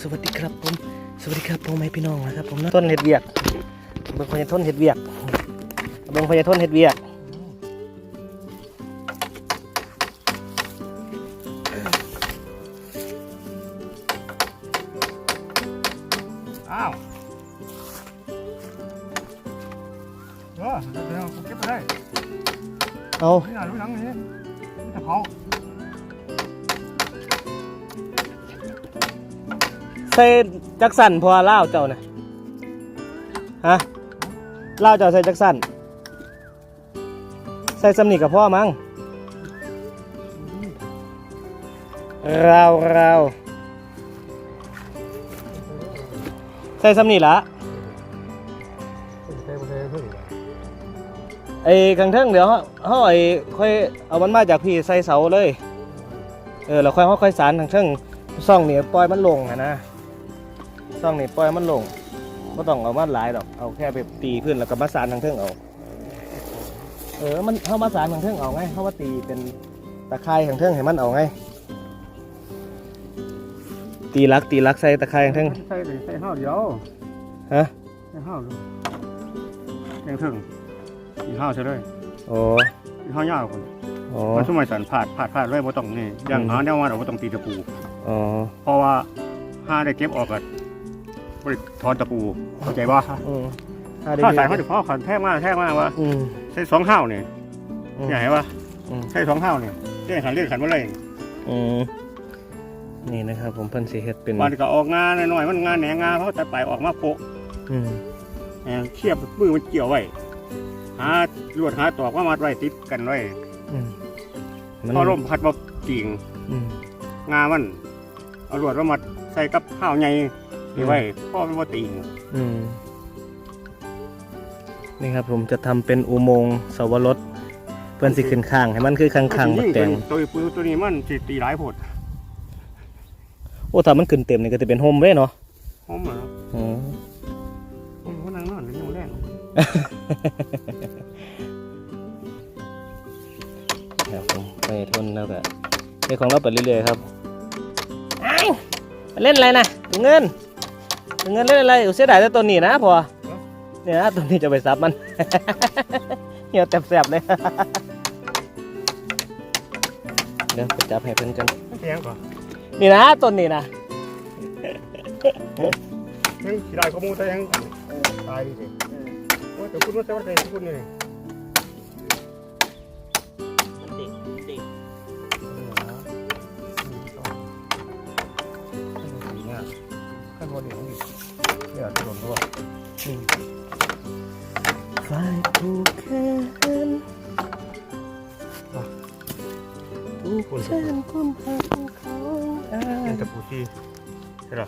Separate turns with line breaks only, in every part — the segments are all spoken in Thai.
สวัสดีครับผม สวัสดีครับพ่อแม่พี่น้องนะครับผมนะต้นเห็ดเวียกเบิ่งพญาต้นเห็ดเวียกเบิ่งพญาต้นเห็ดเวียก ส่จักสันพอเล่าเจ้านะฮะเล่าเจ้าใส่จักสันใส่สำนีกับพ่อมั้งเราเราใส่สำนีละ
ไอ้
กังเทิงเดี๋ยวเฮาไอ้ค่อยเอามันมาจากพี่ใส่เสาเลย เออแล้วค่อยค่อยสารกังเทิงซ่องเนี่ปล่อยมันลงอะนะ ซ่องนี่ปล่อยมันลงบ่ต้องเอามาหลายดอกเอาแค่ไปตีขึ้นแล้วก็มาสารกังเทิงเอาเออมันเฮามาสารกังเทิงเอาไงเฮามาตีเป็นตะไคร้กังเทิงให้มันเอาไงตีลักตีลักใส่ตะไคร้กังเทิง
ใส่เลยใส่ห้าวเดียว
ฮะ
ใส่ห้าวเลยแกงถึงอีห้าวใช่เลย
โอ้
อีห้าวยาวคน
โอ้
มันสมัยสันผาดผาดผาดเลยบ่ต้องนี่อย่าง
อืม
หาแนวมาเราบ่ต้องตีตะปู
อ๋อ
เพราะว่าห้าได้เก็บออกกัน บริถอนตะปูเข้าใจว่า
อืมถ้าได้
ถ้าสายเขาจะพ่อขันแท้มากแท้มากว่า
อืม
ใช้สองห้าวเนี่ย
อืม
ใหญ่ปะ
อืม
ใช้สองห้าวเนี่ยเรียกขันเรียกขันว่าอะไร
อืมนี่นะครับผมเพิ่นสิเฮ็ดเป็น
วันก็ออกงานหน่อยๆมันงานแหนงานเขาตัดไปออกมาโปะ
อืม
แหนเทียบมือมันเกี่ยวไว้หาลวดหาตอกว่ามัดไว้ติดกันไว้
อืม
พอลมพัดมากิ่ง
อืม
งามันเอาลวดว่ามัดใส่กับข้าวใหญ่ นี่ไว้พ่อมันว่าติ่ง
อืมนี่ครับผมจะทำเป็นอุโมงค์สวรสเพื่อนสิขึ้นข้าง ให้มันคือข้างข้างๆบักแตง
ตัวปืนตัวนี้มันสิตีหลายโพด
โอ้ถ้ามันขึ้นเต็มนี่ก็จะเป็นโฮมเว้ยเนาะ
หอมเหรอ
อืม
ผมก็นั่งนอนอยู่แรง
ครับผมไปทนแล้วก็เรื่องของเราไปเรื่อยๆครับเอ้าไปเล่นอะไรนะถุงเงินถุง เงินเล่นอะไรอุยเสียดายแต่ตัวนี้นะพอเนี่ยนะตัวนี้จะไปซับมัน เหี่ยวแสบๆเลยเดี๋ยวไปจับให้เพิ่นกัน
เสียงก่อน
นี่นะต้นนี้นะ
ยังสิได้ข้อมูลแต่ยังตายดิสิว่าแต่คุณว่าแต่ว่าแต่คุณนี่
มัน ผูกแขนผูกแขนความหักเขาอ่า
เป็นตะปูที่ใช่หรอ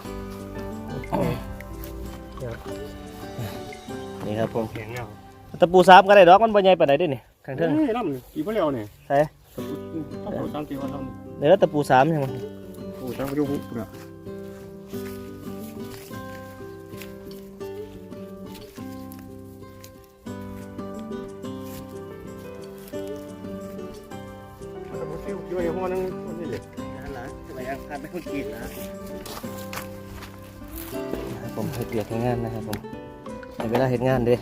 นี่ครับผม
เสียงเงา
ตะปูสามก็ได้ดอกมันบ่ใหญ่ปานใดเด้นี่ข้างเทิง
นี่น้ำกี่พะเลียวเนี่ย
ใส่
ตะปูตะปูสามกี่วันน้
เดี๋ยวตะปูสามใช่ไหมำ
ปูสามพะเลียวปุ๊บเนี่ยต
ขาดไม่คนกินนะผมให้เปียกให้งานนะครับผมในเวลาเห็นงานเด้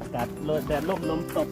อากาศโลดแดดลมลมตก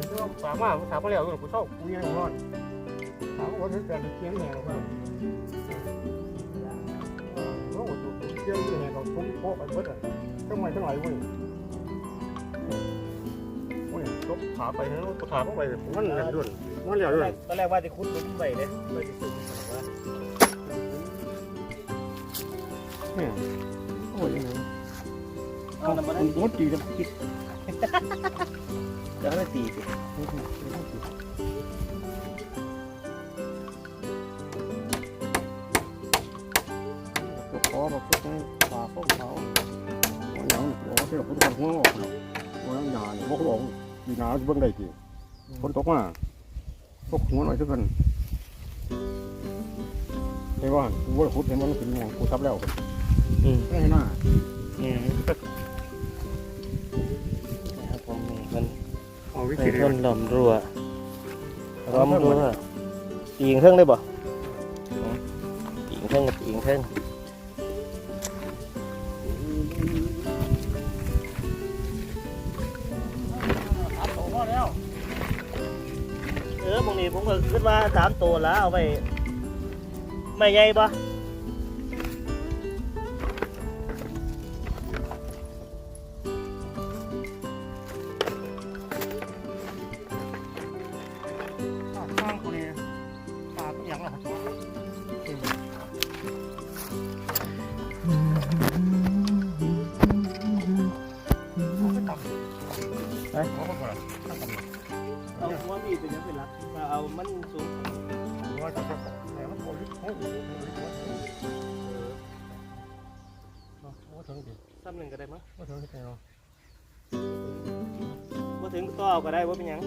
า
มวันเลยสามมาสามมาแล้วกูเศร้ากูยังร้อนสามวันถึงแต่เทียมเนี่ยครับโอ้โหยอะๆเนี่ยเขาทุ่มโป๊ะไปเบิดอะทั้งไม้ทั้งไหลเว้ยโอ้ยลบขาไปนะขาเข้าไปมันเหลี่ยมด้วนมันเหลียมด้วน
ตอนแรกว่าจะคุดลุ้มไปเลยว่าจะคุดว่า
เนี่ยโอ้ย
มัน
มันมดจีกันคิด
เดี๋ยวให้ตีสิ
ปวดคอแบบพวกนี้ขาพวกเขาหัวหนังหัวเสียพุทธหัวออกหัวหนังหนาเนี่ยพวกเขาดีหนาจะเบิ่งได้ทีฝนตกมาพวกหัวหน่อยสักกันเห็นว่ากูว่าพุทธเห็นมันขึ้นหัวกูทับแล้ว
อืม
ไม่ให้หน้า
อืม
วิธี
น
เดีย
ต้
วน
ลำรัวลำรัวตีงเครื่องได้บ่ตีงเครื่องกับตีงเครื่องเออบางทีผมก็คิดว่าสามตัวแล้วเอาไปไม่ใหญ่ปะ เอาหัวมีเป็นยังเป็นหลักถ้าเอามันสูง
หัวจะจะแต่มันโอ้ยโอ้ยโอ้ยโอ้ยถึงดิ
ซ้ำหนึ่งก็ได้มั้ง
โอ้ยถึงที่ไหนเนาะ
มาถึงต่อเอาก็ได้ว่าเป็นหยัง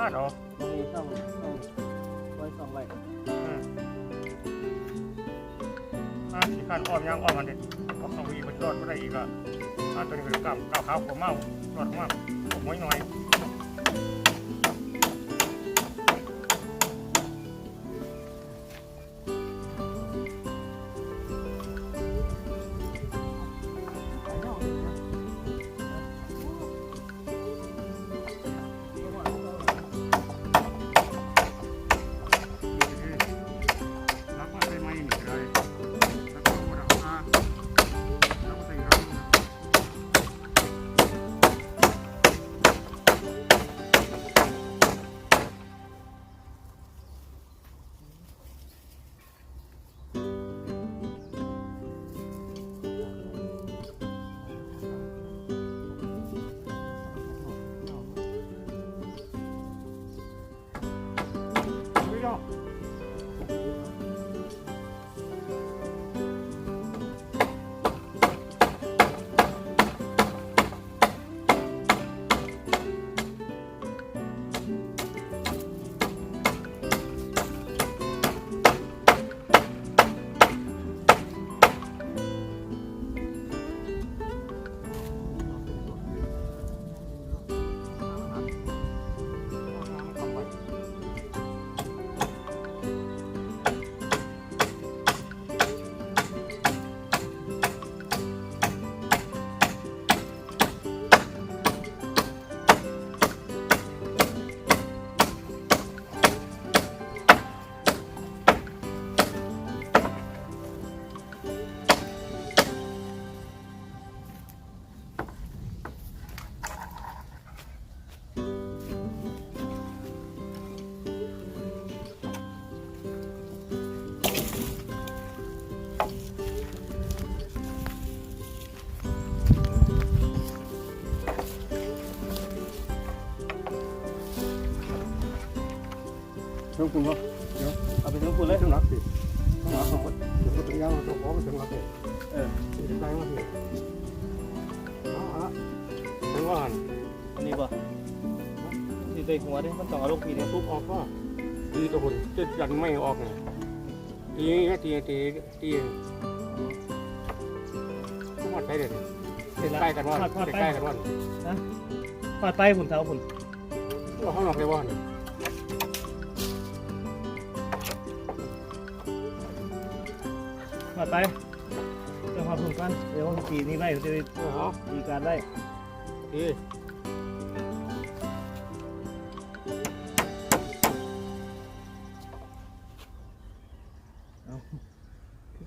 ตร
งนี้
นะ
คาดเหรอ
ตรงนี้ช่องช่องไว้ช่องไว้
อ่าสีคาดอ้อมยางอ้อมมันเด็ดเอาเข้าไปอีกมันรอดไม่ได้อีกอะอ่าตัวนี้ก็กำก้าวขาวหัวเมารอดมากหัวหน่อย เครื่องปรุงก็
เอาไปถึงคุณเลย
เครื่องรักสิเครื่องรักของมันเดี๋ยวถึงยาวต้องขอไปถึงรักเลย
เออ
ถึงใจมาสิเอาละถึงว่า
อันนี้บ่ที่ตัวหัวเด้มันต้องเอาลงพีเดีย
ทุบออกก็ตีตัวหุ่นจะยันไม่ออกไงตีตีตีตีทุกวันไปเด็ดใกล้กันว่าใกล้กันว่า
ทอดไปหุ่นเท้าหุ่น
เราข้างนอกเลยว่า
ทอด ไปจะหความถูกกันเดี๋ยวปีนี้ไว้จะได้
เอา
มีการได้
ดี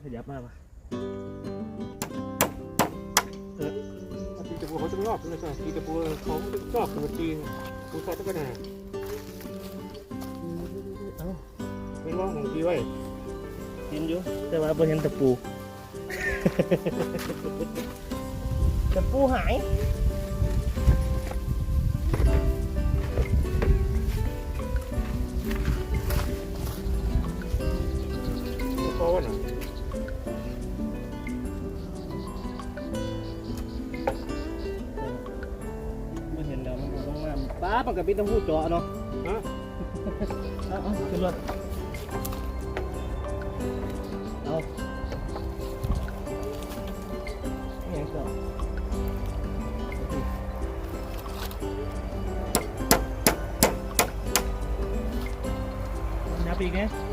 ขยับมากปะ
ตีตะปูเขาจะงอกเลยใช่ตีตะปูเขาจะงอกคือตีปูใส่ตะกันแหน่
เอ้า
ไม่ร้องของตีไว้
เห็นอยู่แต่ว่าบ่เห็นตะปู ตะปูหาย
เพราะว่าน่ะ
ไม่เห็นแล้วมันลงมาป้ามันกับพี่ต้องพูดเจาะเนาะ
ฮะ
เอาเอาขึ้นรถ ไม่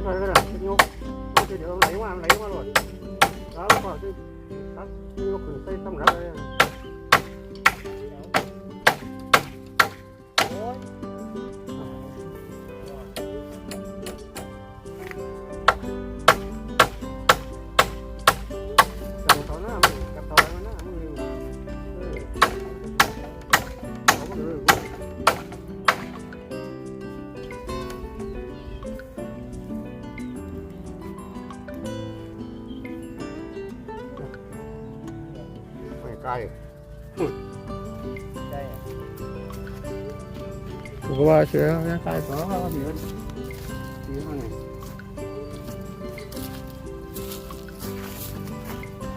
ยืมไปก็ได้ยกเดี๋ยวไหลมาไหลมาหมดแล้วก็จะตัดยกขึ้นใส่ตำรับเลย
โไม่
ไกล
ได้อะ
ผมก็ว่าเชื่อไม่ไกลสองเขาเดี๋ยวเดี๋ยวมัน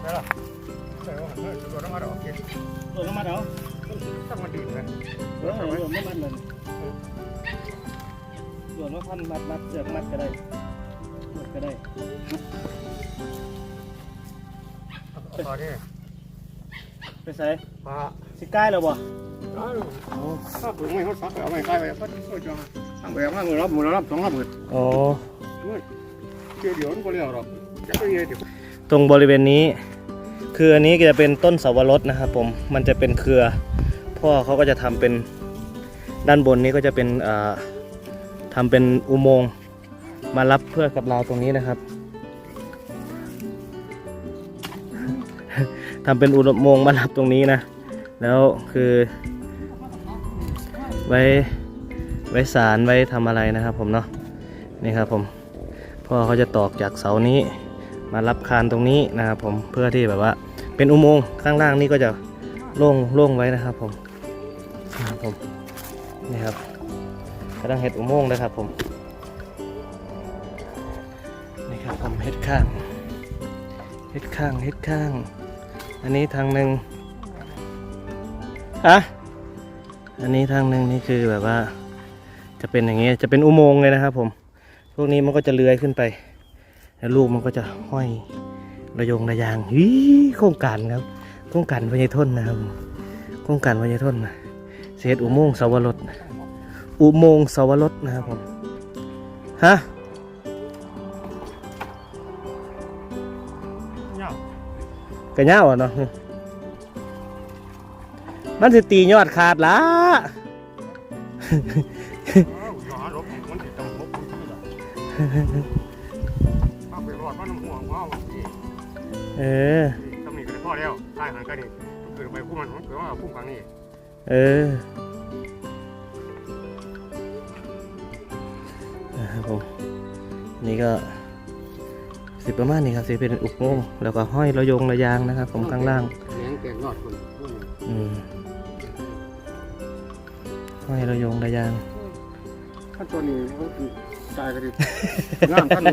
ได้หรอได้หรอได้ตัวน้ำมันออกเก็บ
ตัวน้ำมันเหรอ
ต้องมาดีนะ
เออรวมน้ำมันเลยรวมว่าพันมัดมัดเสือกมัดก็ได้มัดก็ได้
ตอนนี้
ไปใส่
ปลา
สิใกล้แล้วบ่
ถ้าปลูกไม่เขาสักเอาไม่ใกล้ไปเขาเขาจะทำแบบว่ามือรับมือรับสองรับมือ
อ๋อ
เกี่ยวเดี๋ยวมันก็เรียกหรอกจะไปเยี่ยม
ตรงบริเวณนี้ คืออันนี้จะเป็นต้นเสาวรสนะครับผมมันจะเป็นเครือ พ่อเขาก็จะทำเป็นด้านบนนี้ก็จะเป็นเอ่อทำเป็นอุโมงค์มารับเพื่อกับเราตรงนี้นะครับ ทำเป็นอุโมงค์มารับตรงนี้นะ แล้วคือ ไว้ไว้สารไว้ทำอะไรนะครับผมเนาะนี่ครับผมพ่อเขาจะตอกจากเสานี้ มารับคานตรงนี้นะครับผมเพื่อที่แบบว่า เป็นอุโมงค์ข้างล่างนี่ก็จะโล่งโล่งไว้นะครับผมนะครับผมนี่ครับกำลังเห็ดอุโมงค์นะครับผมนี่ครับผมเห็ดข้างเห็ดข้างเห็ดข้าง อันนี้ทางหนึ่งอะอันนี้ทางหนึ่งนี่คือแบบว่า จะเป็นอย่างนี้จะเป็นอุโมงค์เลยนะครับผม พวกนี้มันก็จะเลื้อยขึ้นไป แล้วลูกมันก็จะห้อยระยงระยางฮีโครงการครับโครงการพญายทนนะครับผมโครงการพญายทนนะเศษอุโมงค์สาวรสอุโมงค์สาวรสนะครับผมฮะ กระเน่าอะเนาะมันสิตียอดขาดละ
หาลบมันติดตังลบมันที่ละถ้าไปรอดมันห่วงว่าวันนี้
เออ
ตำหนิกันพ่อแล้วใต้หันกันนี่เกิดไปคู่มันเกิดว่าคู่ฟังนี่
เออนะครับผมนี่ก็ สิประมาณนี้ครับสิเป็นอุโมงค์แล้วก็ห้อยระยงระยางนะครับ ผมข้างล่าง
เลี้ยงแกงยอดคน
อืมห้อยระยงระยาง
ขั้นตอนนี้ก็คือตายกันดิงามขั้น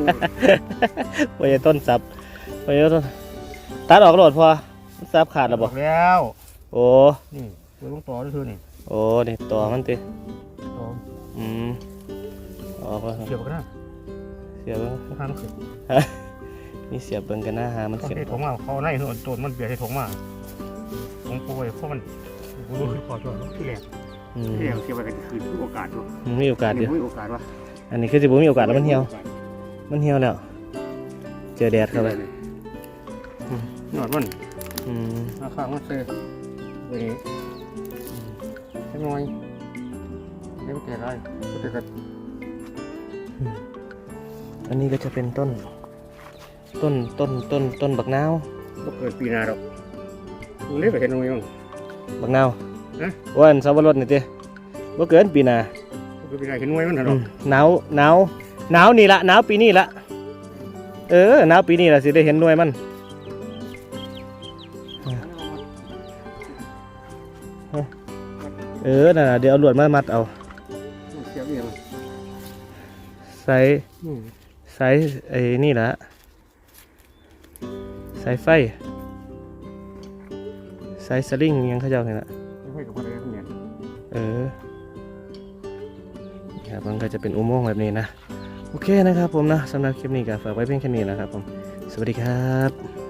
ไปต้นสับไปต้นตัดออกโหลดพอสับขาดแล้ว
บบอ
อก
กแล้ว
โอ้
นี่เปิดลงต่อด้วยเธอนี่
โอ้นี่ตัวมันติ
ต่อ
อืมออกแล้วครับ
เกี่ยวกันนะ
เสียบเบิ่ง
มันทางมันขึ้น
นี่เสียบเบิ่งกันหน้าหามัน
เขา
ขึ้น
เทถงมาเขาในหัวโจนมันเบียดให้ถงมาถงป่วยเพราะมันกูรู้คือพอช่วยที่แรก
อืม
ที่แรกเสียไปกันคืนมีโอกาสด้วย
มีโอกาส
นี่
เดียว
มีโอกาสวะ
อันนี้คือสิบ่มีโอกาสแล้วมันเหี่ยว มันเหี่ยวแล้ว เจอแดดเข้าไป
ยอดมัน
อืม
ราคามันเซ่ไปนี้แค่น้อยเลี้ยงแก่ได้ก็จะกัน
อันนี้ก็จะเป็นต้น ต้นต้นต้นต้นบักนาว
ก็เกิดปีนาดอกเล็กก็เห็นตรงนี้มั้ง
บักนาว
ฮะ
ว่าอันสับปะรดนี่ติบ่เกินปีหน้า
ก็ปีนาเห็นไว้มัน
อื
ดอก
มหนาวหนาวหนาวนี่ละหนาวปีนี้ละเออหนาวปีนี้ละสิได้เห็นหน่วยมันเออน่ะเดี๋ยวเอาลวดมามัดเอา
เสียบเอง
ใส่ใส่ไอ้นี่ละ สายไฟ สายสลิงอิหยังเขาเจ้าเนี่ยละ
ไม่ให้กับอะไรเนี่ย
เออครับมันก็จะเป็นอุโมงค์แบบนี้นะ โอเคนะครับผมนะสำหรับคลิปนี้ก็ฝากไว้เพียงแค่นี้นะครับผม สวัสดีครับ